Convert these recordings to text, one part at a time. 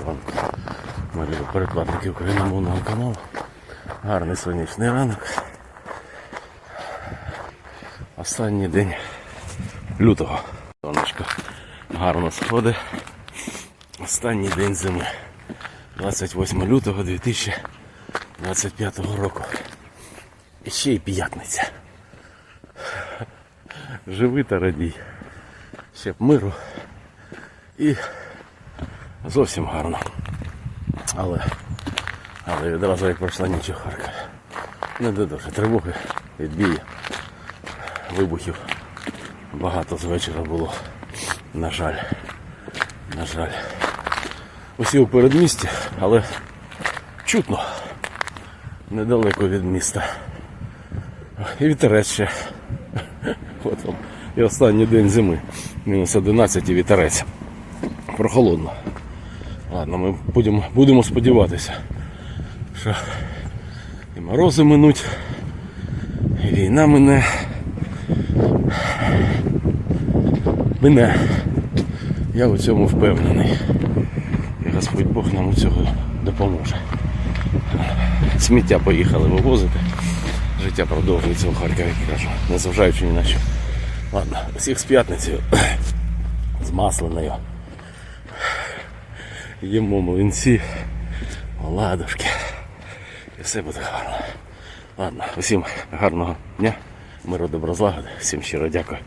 ранку. Ми любимо перекладники україномовного каналу. Гарний сонячний ранок. Останній день лютого. Сонечко гарно сходить. Останній день зими. 28 лютого 2025 року. І ще й п'ятниця. Живи та радій. Ще б миру. І зовсім гарно. Але, але відразу як пройшла ніч у. Не де дуже тривоги, відбії, вибухів. Багато з вечора було. На жаль. На жаль. Усі у передмісті, але чутно. Недалеко від міста. І вітерець ще. От вам. І останній день зими. Мінус 11 і вітерець. Прохолодно. Ладно, ми будемо, будемо сподіватися, що і морози минуть, і війна мине. Мине. Я у цьому впевнений. І Господь Бог нам у цього допоможе. Сміття поїхали вивозити. Життя продовжується у Харкові, кажу, незважаючи ні на що. Ладно, всіх з п'ятницею. З масленою. Їмо млинці, оладушки. І все буде гарно. Ладно, усім гарного дня, миру, доброзлагоди, всім щиро дякую.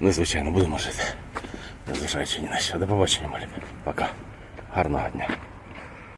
Ну і звичайно, будемо жити. Незважаючи ні на що. До побачення, малі. Пока. Гарного дня.